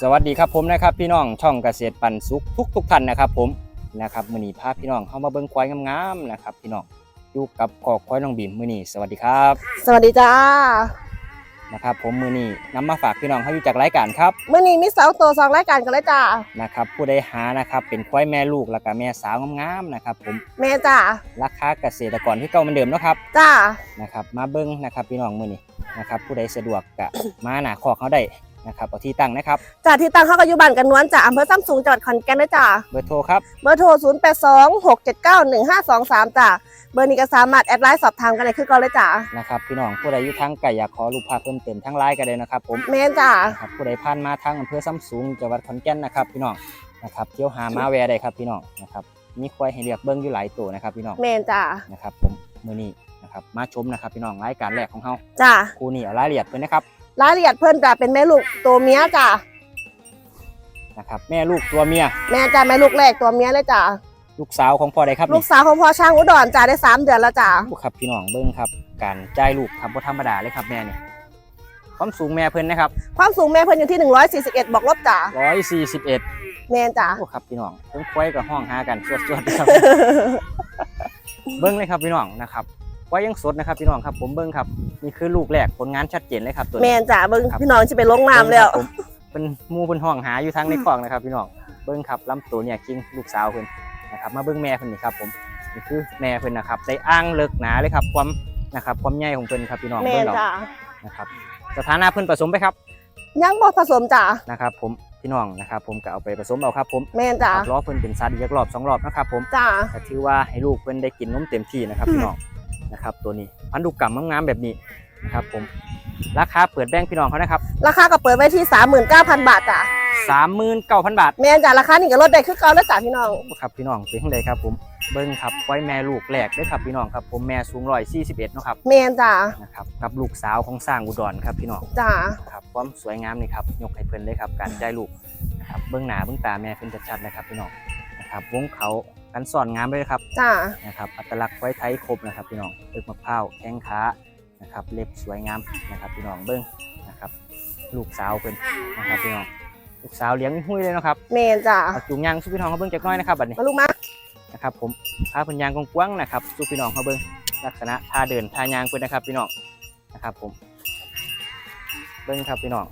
สวัสดีครับผมนะครับพี่น้องช่องเกษตรปันสุขทุกทุกๆท่านนะครับ ผมนะครับมือนี้พาพี่น้องเข้ามาเบิ้งควายงามๆนะครับ พี่น้องอยู่กับขอกควายน้องบีมมือนี้สวัสดีครับ สวัสดีจ้านะครับ ผมมือนี้นำมาฝากพี่น้องเขาอยู่จากรายการครับเมื่อนี้มีเสาตัวสองรายการกันเลยจ้านะครับผู้ใดหานะครับเป็นควายแม่ลูกแล้วก็แม่สาวงามๆนะครับ ผมแม่จ้าราคาเกษตรกรที่เก่าเหมือนเดิมเนาะครับจ้านะครับ มาเบิ้งนะครับ พี่น้องมือนี้นะครับ ผู้ใดสะดวกกะมาหนาคอกเขาได้ นะครับเอาที่ตั้งนะครับจ้าที่ตั้งเข้ากับอยุบันกันนวลจ้าอำเภอซ้ำสูงจังหวัดขอนแก่นเลยจ้าเบอร์โทรครับเบอร์โทร 0 8 2 6 7 9 1 5 2 3จ้าเบอร์นี้ก็สามารถแอดไลน์สอบถามกันได้คือเก่อนเลยจ้านะครับพี่น้องผู้ใดอยู่ทางไก่อยากขอรูปภาพเพิ่มเติมทั้งไลน์ก็ได้นะครับผมแม่นจ้านะครับผู้ใดผ่านมาทางอำเภอซ้ำสูงจังหวัดขอนแก่นนะครับพี่น้องนะครับเที่ยวหามาแวร์ได้ครับพี่น้องนะครับมีควายให้เลือกเบิ้งอยู่หลายตัวนะครับพี่น้องแม่นจ้านะครับผมมื้อนี้นะครับมาชมนะครับพี่น้องรายการแรกของเฮาจ้าคู่นี้เอารายละเอียดเพิ่นนะครับ รายละเอียดเพิ่นจ้าเป็นแม่ลูกตัวเมียจ้านะครับ แม่ลูกตัวเมีย แม่จ้าแม่ลูกแรกตัวเมียเลยจ้าลูกสาวของพ่อใดครับลูนี่กสาวของพ่อช่างอุดรจ้าได้สามเดือนแล้วจ้าโอ้ครับพี่น้องเบิ้งครับ การจ่ายลูกครับบ่ธรรมดาเลยครับแม่นี่ความสูงแม่เพิ่นนะครับความสูงแม่เพิ่นอยู่ที่ 141บอกลบจ้า141 แม่นจ้าโอ้ครับพี่น้องเพิ่งควายกับห้องหากันสวดๆครับ เบิ้งเลยครับพี่น้องนะครับค วายยังสดนะครับพี่น้องครับผมเบิ้งครับนี่คือลูกแรกผลงานชัดเจนเลยครับตัวนี้แม่นจ้าเบิ่งครับพี่น้องสิไปลงน้ำแล้วผมเป็นหมูเป็นห้องหาอยู่ทางในคลองนะครับพี่น้องเบิ้งครับลำตัวเนี่ยกิ้งลูกสาวเพิ่นนะครับมาเบิ้งแม่เพิ่นนี่ครับผมนี่คือแม่เพิ่นนะครับได้อ้างเลิกหนาเลยครับความนะครับความใหญ่ของเพิ่นครับพี่น้องแม่เบิ้งนเราจ้านะครับสถานะเพิ่นผสมไปครับยังบ่ผสมจ้านะครับผมพี่น้องนะครับผมก็เอาไปผสมเอาครับผมแม่นจ้าครับล้อเพิ่นเป็นซัดอีกรอบสองรอบนะครับผม จ้าก็ถือว่าให้ลูกเพิ่นได้กินนมเต็มที่นะครับพี่น้อง นะครับ ตัวนี้พันธุกรรมงามๆแบบนี้นะครับผมราคาเปิดแบงค์พี่น้องเขานะครับราคาก็เปิดไว้ที่ 39,000 บาทจ้ะ39,000บาทแม่นจ้ะราคานี่ก็ลดได้คือเก่าแล้วจ้ะพี่น้องครับพี่น้องเป็นจังไดครับผมเบิ้งครับไว้แม่ลูกแรกเด้อครับพี่น้องครับผมแม่สูง141เนาะครับแม่นจ้ะนะครับกับลูกสาวของสร้างอุดรครับพี่น้องจ้ะครับความสวยงามนี่ครับยกให้เพิ่นเลยครับการใจลูกนะครับเบิ้งหน้าเบิ้งตาแม่เพิ่นชัดๆนะครับพี่น้องนะครับวงเขา กันสอนงามเลยครับจ้ะนะครับอัตลักษณ์ไว้ไทยครบนะครับพี่น้องเอิกมะพร้าวแข้งขานะครับเล็บสวยงามนะครับพี่น้องเบิ้งนะครับ ลูกสาวเพิ่นนะครับพี่น้องลูกสาวเลี้ยงหุ้ยเลยเนาะครับแม่นจ้ะเอาจุงยางสู้พี่น้องเขาเบิ้งจักหน้อยนะครับบัดนี้มาลูกมานะครับผมพาเพิ่นยางกว้างๆนะครับสู้พี่น้องเขาเบิ้งลักษณะท่าเดินท่ายางเพิ่นนะครับพี่น้องนะครับผมเบิ้งครับพี่น้อง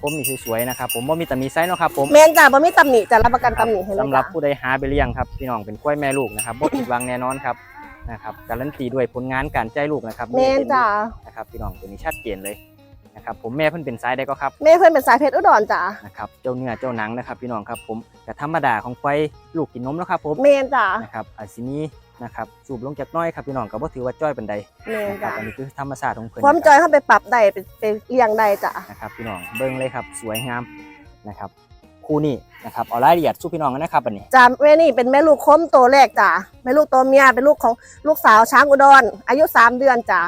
ผมนี่สวยๆนะครับผมว่ามีแต่มีไซส์เนาะครับผมแม่นจ้ะบ่มีตำหนิจ้ะรับประกันตำหนิให้เลยสำหรับจ้ะผู้ใดหาไปเลี้ยงครับพี่น้องเป็นกล้วยแม่ลูกนะครับบ่ผิดหวังแน่นอนครับนะครับการันตีด้วยผลงานการใจลูกนะครับแม่นจ้ะนะครับพี่น้องตัวนี้ชัดเจนเลยนะครับผมแม่เพิ่นเป็นสายได้ก็ครับแม่เพิ่นเป็นสายเพชรอุดรจ้ะนะครับเจ้าเนื้อเจ้าหนังนะครับพี่น้องครับผมแต่ธรรมดาของควายลูกกินนมแล้วครับผมแม่นจ้ะนะครับอาจสิมี นะครับสูบลงจากน้อยครับพี่น้องก็บ่ถือว่าจ้อยปานใดแม่นนะครับจ้ะอันนี้คือธรรมชาติของเพิ่นความจอยเข้าไปปรับได้ไปไปเลี้ยงได้จ้ะนะครับพี่น้องเบิ่งเลยครับสวยงามนะครับคู่นี้นะครับเอารายละเอียดสู้พี่น้องกันนะครับอันนี้จ้ะแม่นี่เป็นแม่ลูกคมตัวแรกจ้ะแม่ลูกตัวเมียเป็นลูกของลูกสาวช้างอุดรอายุ 3 เดือนจ้ะ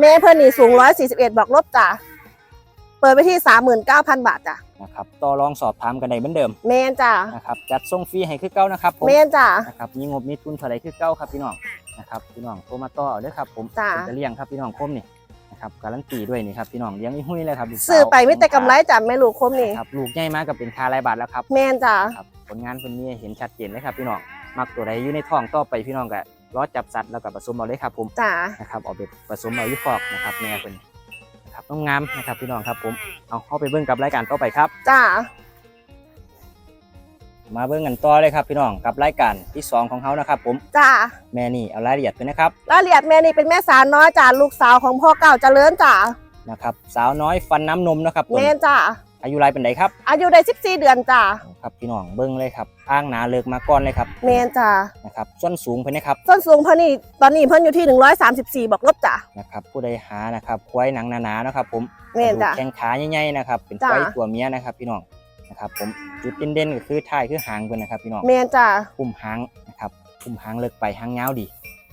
แม่เพิ่นนี่สูง 141 บอกลบจ้ะ เปิดไปที่ 39,000 บาทจ้ะนะครับต่อรองสอบถามกันได้เหมือนเดิมแม่นจ้ะนะครับจัดส่งฟรีให้คือเก้านะครับผมแม่นจ้ะนะครับมีงบมีทุนเท่าไรคือเก้าครับพี่น้องนะครับพี่น้องโทรมาต่อเอาเด้อครับผมจ้ะเป็นจะเลี้ยงครับพี่น้องคมนี่นะครับการันตีด้วยนี่ครับพี่น้องเลี้ยงอีหุ้ยเลยครับลูกสาวซื้อไปไม่แต่กำไรจ้ะแม่ลูกคมนี่ครับลูกใหญ่มากกับเป็นคารายบาทแล้วครับแม่นจ้ะครับผลงานคนนี้เห็นชัดเจนเลยครับพี่น้องมักตัวใดอยู่ในท้องต่อไปพี่น้องก็รอจับสัตว์แล้วก็ผสมเอาเลยครับผมจ้ะนะครับเอาไปผสมเอาอยุคอกนะครับแม่เป็นนะ ครับต้องงามนะครับพี่น้องครับผมเอาเข้าไปเบิ่งกับรายการต่อไปครับ จ้ะมาเบิ่งกันต่อเลยครับพี่น้องกับรายการที่สองของเขานะครับ ผมจ้ะแม่นี่เอารายละเอียดไปนะครับรายละเอียดแม่นี่เป็นแม่สาวน้อยจ้ะลูกสาวของพ่อเก่าเจริญจ้ะนะครับ สาวน้อยฟันน้ำนมนะครับผม แม่นจ้ะ อายุไรเป็นไดครับ อายุได้14 เดือนจ้ะครับพี่น้องเบิ้งเลยครับอ้างหนาเลิกมาก่อนเลยครับแม่นจ้ะนะครับส่วนสูงเพิ่นนะครับส้นสูงเพิ่นนี่ตอนนี้เพิ่นอยู่ที่ 134 บอกลบจ้ะนะครับผู้ใดหานะครับควายหนังหนาๆนะครับผมแม่นจ้ะกระดูกแข้งขาใหญ่ๆนะครับเป็นจ้ะควายตัวเมียนะครับพี่น้องนะครับผมจุดเด่นๆก็คือท้ายคือหางเพิ่นนะครับพี่น้องแม่นจ้ะปุ่มหางนะครับปุ่มหางเลิกไปหางยาวดี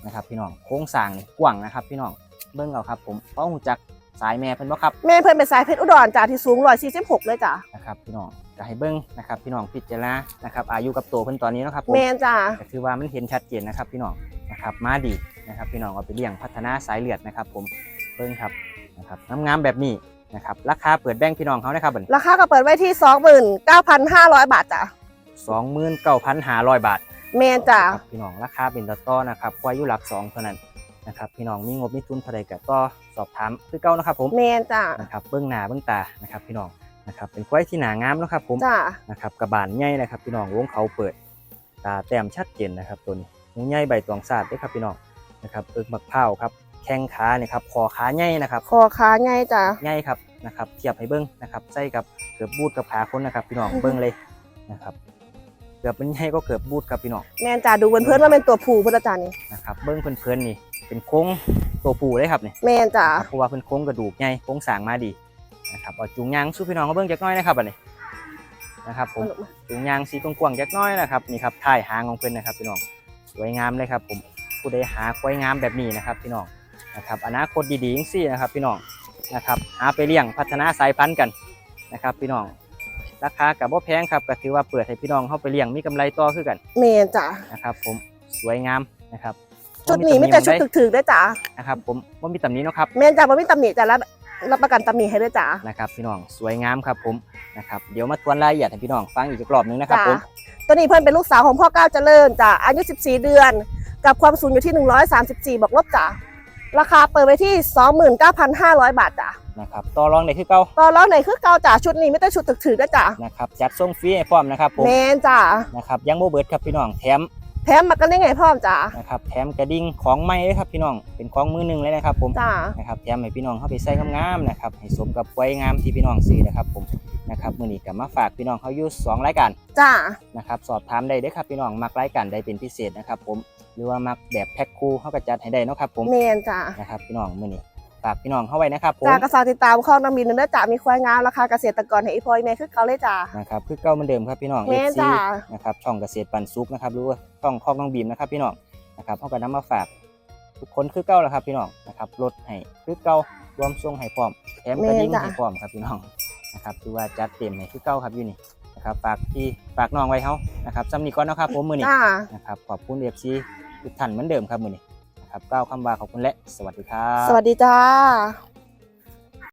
นะครับพี่น้องโค้งสร้างนี่กว้างนะครับพี่น้องเบิ้งเอาครับผมเพราะหูจัก สายแม่เพิ่นบ่ครับแม่เพิ่นเป็นสายเพชรอุดรจ้ะที่สูง146เลยจ้ะนะครับพี่น้องจะให้เบิ้งนะครับพี่น้องพิจารณานะครับอายุกับตัวเพิ่นตอนนี้เนาะครับผมแม่นจ้ะก็คือว่ามันเห็นชัดเจนนะครับพี่น้องนะครับมาดีนะครับพี่น้องเอาไปเลี้ยงพัฒนาสายเลือดนะครับ ผมเบิ้งครับนะครับงามๆแบบนี้นะครับราคาเปิดแบ่งพี่น้องเขานะครับบัดนี้ราคาก็เปิดไว้ที่ 29,500 บาทจ้ะสองหมื่นเก้าพันห้าร้อยบาทแมนจ้ะครับพี่น้องราคาเป็นต่อต่อนะครับควายอยุหลักสองเท่านั้น นะครับพี่น้องมีงบมีทุนเท่าใดก็ต่อสอบถามคือเก่านะครับผมแมนจ้ะนะครับเบื้องหน้าเบื้องตานะครับพี่น้องนะครับเป็นควายที่หนางามนะครับผมจ้ะนะครับกระบาลใหญ่นะครับพี่น้องวงเขาเปิด ตาแต้มชัดเจนนะครับตัวนี้หูใหญ่ใบตองสาดด้วยครับพี่น้องนะครับเอิกบักเผาวครับแข้งขาเนี่ยครับคอขาใหญ่นะครับคอขาใหญ่จ้ะใหญ่ครับนะครับเทียบให้เบิ้งนะครับใส่กับเกือบบูดกับขาคนนะครับพี่น้องเบิ้งเลยนะครับเกือบเป็นใหญ่ก็เกือบบูดครับพี่น้องแมนจ้ะดูเพื่อนๆว่าเป็นตัวผู้พุทธจารย์นี่นะครับเบิ้งเพื่อนๆนี่ เป็นโค้งตัวปูเลยครับนี่แมนจ้ะครับเพราะว่าเพิ่นโค้งกระดูกใหญ่โค้งสร้างมาดีนะครับเอาจูงยางสู้พี่น้องเขาเบิ่งจักหน้อยนะครับอันนี้นะครับผมจูงยางสีกว้างๆจักหน้อยนะครับนี่ครับท้ายหางของเพิ่นนะครับพี่น้องสวยงามเลยครับ ผมผู้ใดหาควายงามแบบนี้นะครับพี่น้องนะครับอนาคตดีๆจังซี่นะครับพี่น้องนะครับหาไปเลี้ยงพัฒนาสายพันธุ์กันนะครับ พี่น้องราคากับบ่แพงครับก็ถือว่าเปิดให้พี่น้องเข้าไปเลี้ยงมีกำไรต่อคือกันแมนจ้ะนะครับผมสวยงามนะครับ ชุดนี้ไม่แต่ชุดถึกๆด้วยจ้ะนะครับผมบ่มีตำหนิเนาะครับแมนจ้ะบ่มีตำหนิจ้ะรับรับประกันตำหนิให้ด้วยจ้ะนะครับพี่น้องสวยงามครับผมนะครับเดี๋ยวมาทวนรายละเอียดให้พี่น้องฟังอีกรอบหนึงนะครับจ้ะผมตัวนี้เพื่อนเป็นลูกสาวของพ่อก้าวเจริญจ้ะอายุ 14 เดือน กับความสูงอยู่ที่ 134 บอกลบจ้ะราคาเปิดไว้ที่ 29,500 บาทจ้ะนะครับต่อรองได้คือเก่าตอนร้องไหนคือเกาจ้ะชุดนี้ไม่ได้ชุดถึกถือด้วยจ้ะนะครับจัดส่งฟรีให้พร้อมนะครับผมแมนจ้ะนะครับยังโบเบิร์ดครับพี่น้องแถม แถมมากันได้ไงพ่อมจ้ะนะครับแถมกระดิ่งของใหม่เลยครับพี่น้องเป็นของมือหนึ่งเลยนะครับผมจ้ะนะครับแถมให้พี่น้องเข้าไปใส่งามๆนะครับให้สมกับไว้งามที่พี่น้องซื้อนะครับผมนะครับมื้อนี้ก็มาฝากพี่น้องเขาอยู่สองรายการจ้ะนะครับสอบถามได้เด้อครับพี่น้องมักรายการใดเป็นพิเศษนะครับผมหรือว่ามักแบบแพ็คคู่เขาก็จัดให้ได้เนาะครับผมแมนจ้ะนะครับพี่น้องมื้อนี้ ฝากพี่น้องเข้าไว้นะครับผมจ้ะกระสาวติดตามข้อน้ำบินนึกจ้ะมีควายงามราคาเกษตรกรให้อีพอยแม่คือเกาเลยจ้ะนะครับคือเก่าเหมือนเดิมครับพี่น้องแม่ FC จ้ะนะครับช่องเกษตรปันสุกนะครับหรือว่าช่องคอกน้องบีมนะครับพี่น้องนะครับเขาก็นำมาฝากทุกคนคือเก่าแล้วครับพี่น้องนะครับลดให้คือเก่ารวมส่งให้พร้อมแถมกระดิ่งแม่จ้ะให้พร้อมครับพี่น้องนะครับคือว่าจัดเต็มให้คือเก่าครับอยู่นี่นะครับฝากพี่ฝากน้องไว้เฮานะครับซ้ำนี้ก่อนเนาะครับผมมื้อนี้จ้ะนะครับขอบคุณ FC ทุกท่านเหมือนเดิมครับมื้อนี้นะ ครับก้าวคำว่าขอบคุณและสวัสดีครับ สวัสดีจ้า